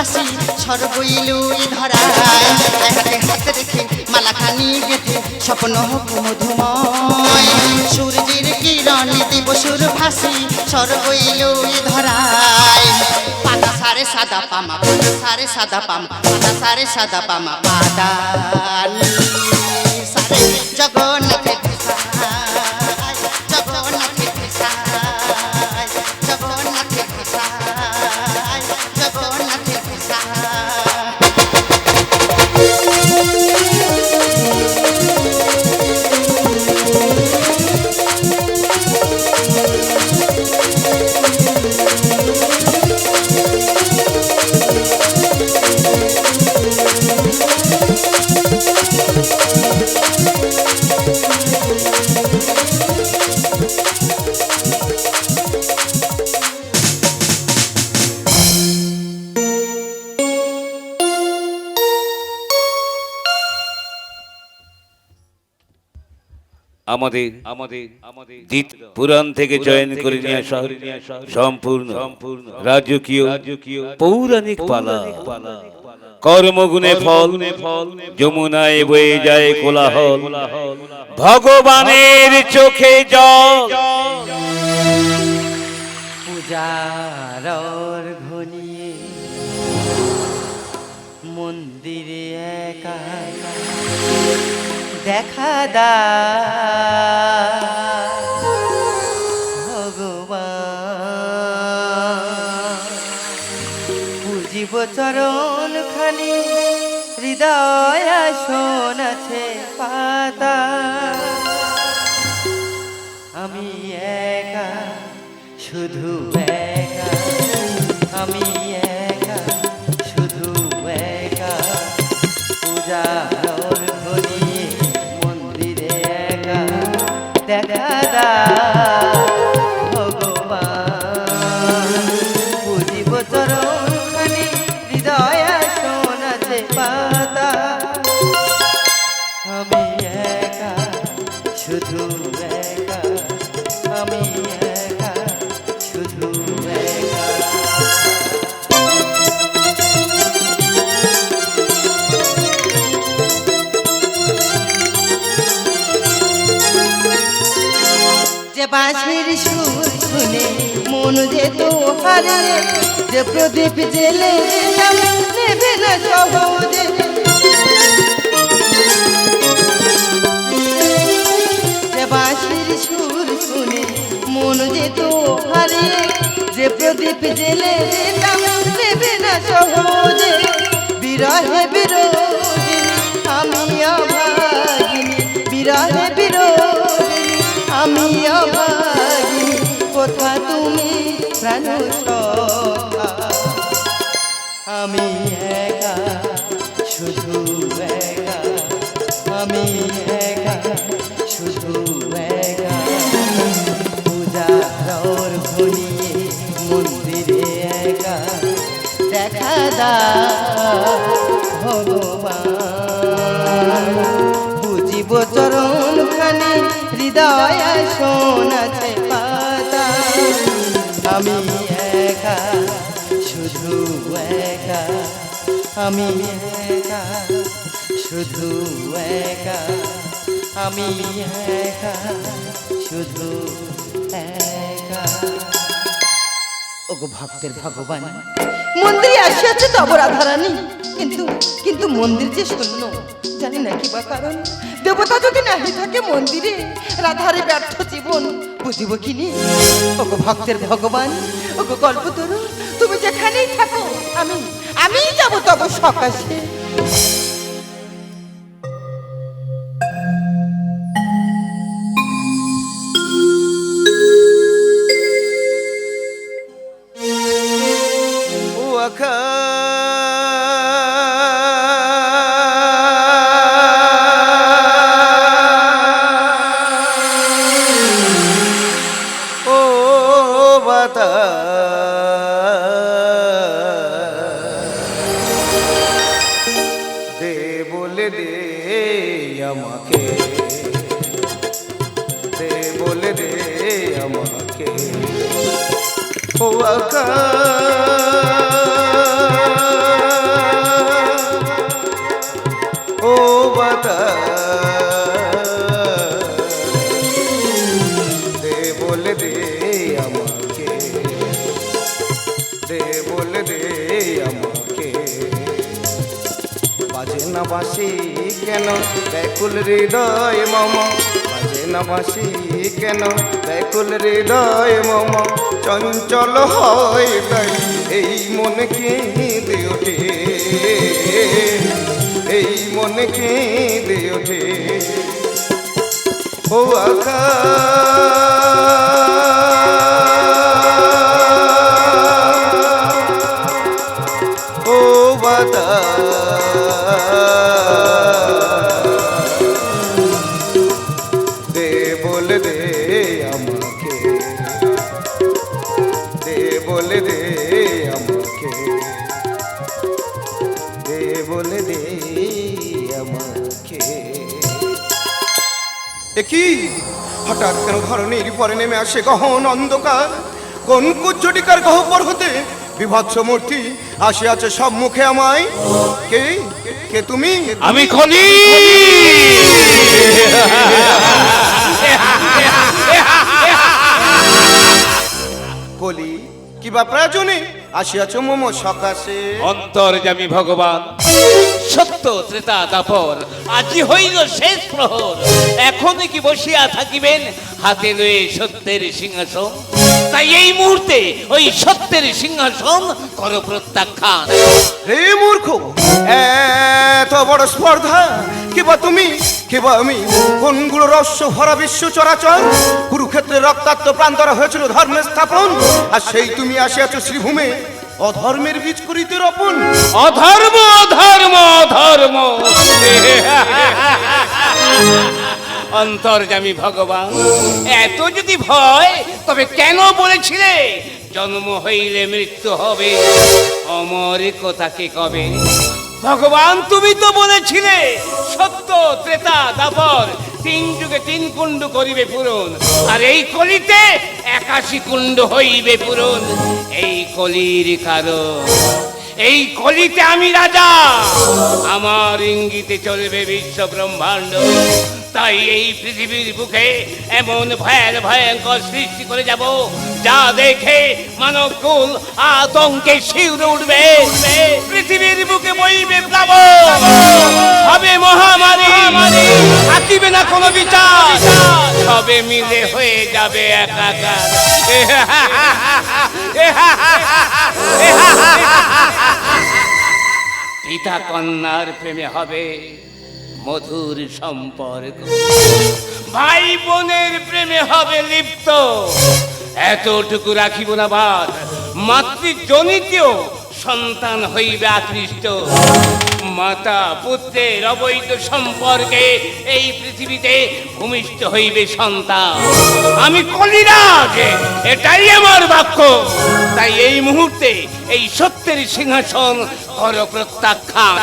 ফাঁসি সর্বইলুই ধরায়। হাতে হাত রেখে মালাখানি গেঁথে স্বপ্ন মধুময়। সূর্যের কিরণে দিব সুর ফাঁসি সর্বইলুই ধরায়। পাতা সারে সাদা পামা, পাতা সারে সাদা পামা, পাতা সারে সাদা পামা পাতা সারে জগন্নাথের আমাদের আমাদের আমাদের পুরাণ থেকে চয়ন করে নিয়ে আসা সম্পূর্ণ সম্পূর্ণ রাজকীয় রাজকীয় পৌরাণিক পালা। কর্মগুণে ফল ফল যমুনায় বয়ে যায় কোলাহল। ভগবানের চোখে জল। পূজার দেখা দা। চরণ খানি, হৃদয় আসন আছে পাতা। আমি একা, শুধু একা। আমি একা, শুধু একা। পূজার দেখা যে তো যে প্রদীপ জেলে দিলাম নেবে না সহজে। যে বাঁশির সুর শুনে মন যে তো যে প্রদীপ জেলে দিলাম নেবে বিরহে বিরোহিনী প্রাণ আমি একা, শুধু একা। আমি একা, শুধু একা। পূজার ঘনিয়ে মন্দিরে একা। দেখা দা ভগবান। বুঝিব চরণ খানি, হৃদয় পাতা আমি একা শুধু একা। আমি একা শুধু একা। আমি একা শুধু একা। ওগো ভক্তের ভগবান মন্দিরে আসিয়াছে তব রাধারানী কিন্তু কিন্তু মন্দির যে শূন্য জানি না কি বা কারণ। দেবতা যদি নাহি থাকে মন্দিরে রাধারে ব্যর্থ জীবন বুঝিব কি নি? ওগো ভক্তের ভগবান, ওগো কল্পতরু তুমি যেখানেই থাকো, আমি আমি যাব তব সকাশে। বুকে ও আকাশ। বাজে না বাসি কেন? ব্যাকুল হৃদয় মম। বাজে না বাসি কেন? ব্যাকুল হৃদয় মম চঞ্চল হয় এই মন কেঁদে ওঠে। এই মনে কেঁদে ওঠে। ও আকাশ! একই হঠাৎ কেন ধরনের পরে নেমে আসে গহন অন্ধকার? কোন কুজ্জটিকার গহ্বর হতে বিভৎস মূর্তি আসিয়াছে সম্মুখে আমায়? কে? কে তুমি? আমি খনি! কলি কিবা প্রয়োজনে আসিয়াছ মম সকাশে। অন্তর্জামী ভগবান। সত্য ত্রেতা দাপর আজি হইল শেষ প্রহর। এখন কি বসিয়া থাকিবেন? হাতে লয়ে সত্যের সিংহাসন। তাই এই মুহূর্তে ওই সত্যের সিংহাসন কর প্রত্যাখ্যান। হে মূর্খ এত বড় স্পর্ধা কিবা তুমি কিবা আমি? কোনগুলো রস্য ভরা বিশ্ব চরাচর? কুরুক্ষেত্রে রক্তাক্ত প্রান্তরা হয়েছিল ধর্মের স্থাপন আর সেই তুমি আসিয়াছ শ্রীভূমে। অধর্মের বীজ করিতে রপন অধর্ম অধর্ম অধর্ম। অন্তর্জামী ভগবান। এত যদি ভয়, তবে কেন বলেছিলে, জন্ম হইলে মৃত্যু হবে? অমর কথাকে কবে? ভগবান, তুমি তো বলেছিলে, সত্য, ত্রেতা, দাপর, তিন যুগে তিন কুণ্ড করিবে পূরণ, আর এই কলিতে একাশি কুণ্ড হইবে পূরণ। এই কলির কারণ, এই কলিতে আমি রাজা। আমার ইঙ্গিতে চলবে বিশ্ব ব্রহ্মাণ্ড। তাই এই পৃথিবীর বুকে এমন ভয়াল, ভয়ঙ্কর সৃষ্টি করে যাব, যা দেখে মানব কুল আতঙ্কে শিউরে উঠবে। পৃথিবীর বুকে বইবে প্লাবন হবে মহামারী। না কোনো বিচার। সবে মিলে হয়ে যাবে একাকার। পিতা কন্যার প্রেমে হবে। মধুর সম্পর্ক। ভাই বোনের প্রেমে হবে লিপ্ত। এতটুকু রাখিব না বাদ। মাতৃজনিতেও সন্তান হইবে আকৃষ্ট। মাতা পুত্রের অবৈধ সম্পর্কে এই পৃথিবীতে ভূমিষ্ঠ হইবে সন্তান। আমি কলিরাজ এটাই আমার বাক্য। তাই এই মুহূর্তে এই সত্যের সিংহাসন কর প্রত্যাখ্যান।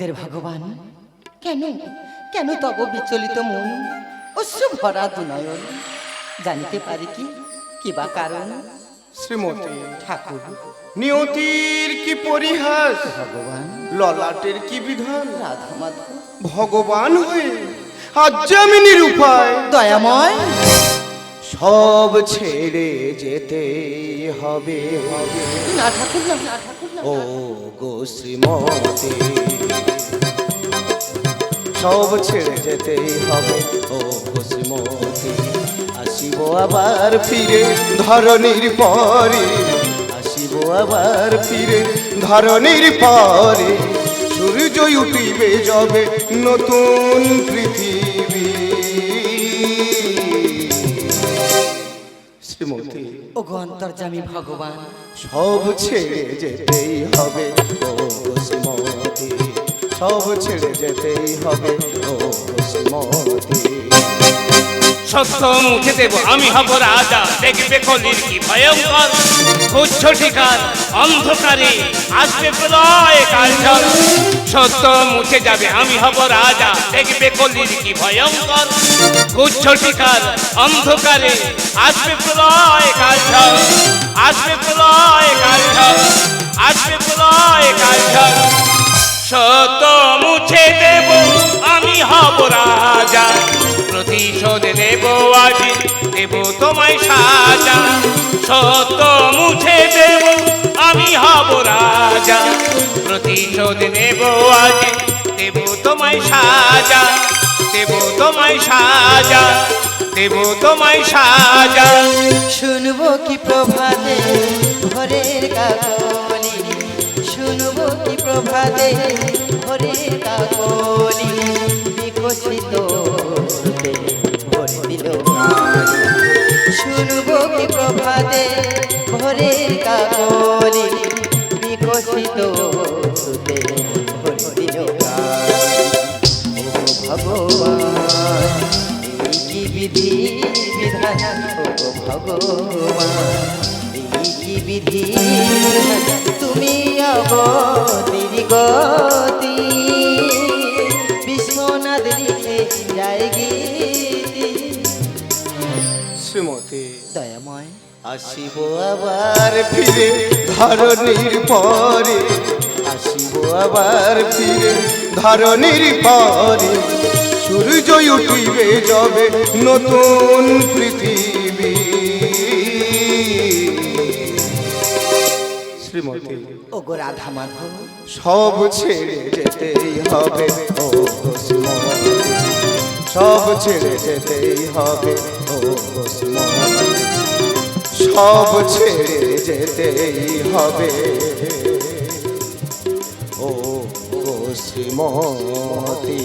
ভক্তের ভগবান। কেন? কেন তব বিচলিত মন? অশ্রু ভরা দুনয়ন। জানিতে পারি কি? কিবা কারণ? শ্রীমতী ঠাকুর নিয়তির কি পরিহাস? ভগবান। ললাটের কি বিধান? রাধা মাধব। ভগবান হয়ে আজ আমি নিরুপায়। দয়াময়। সব ছেড়ে যেতে হবে। হবে না ঠাকুর না। ঠাকুর ও গো শ্রীমতী। সব ছেড়ে যেতেই হবে। ও গো শ্রীমতী আসিব আবার ফিরে ধরণীর পরে। আসিব আবার ফিরে ধরণীর পরে। সূর্য উঠিবে যাবে নতুন পৃথিবী। শ্রীমতী ওগো অন্তর্জামী ভগবান। সব ছেড়ে যেতেই হবে। ও কুসুমতি সব ছেড়ে যেতেই হবে। সত্য মুখে দেব, আমি হব রাজা। দেখবে কলির কি ভয়ঙ্কর। উচ্চ ঠিকার, অন্ধকারে আসবে প্রলয় কালচর সত্য মুছে যাবে, আমি হব রাজা। দেখবে কলির কি ভয়ঙ্কর। উচ্চ ঠিকার, অন্ধকারে আসবে প্রলয় কালচর আসবে প্রলয় কালচর আসবে প্রলয় কালচর সত্য মুছে দেব, আমি হব রাজা। প্রতিশোধ নেব আজি, দেব তোমায় সাজা। সত্য মুছে দেব, আমি হব রাজা। প্রতিশোধ নেব আজি, দেব তোমায় সাজা। দেব তোমায় সাজা, দেব তোমায় সাজা। শুনব কি প্রভাতে ভোরের কাকলি শুনব কি প্রভাতে ভোরের কাকলি বিকশিত ভরে। শুনব কি প্রভাতে ভোরের কাকলি বিকশিত ভরে ভগবান কি বিধি ভগবান কি বিধি তুমি অবতীর গতি। বিশ্বনাথ লিখে যায় গীতি। শ্রীমতী। দয়াময়। আসিব আবার ফিরে পরে। আসিব আবার ফিরে পরে। সূর্য উঠিবে যাবে নতুন পৃথিবী। শ্রীমতী। ও গো রাধা মাধব সব ছেড়ে যেতেই হবে। ও শ্রীমতী সব ছেড়ে যেতেই হবে। ও শ্রীমতী সব ছেড়ে যেতেই হবে। ও ও শ্রীমতী।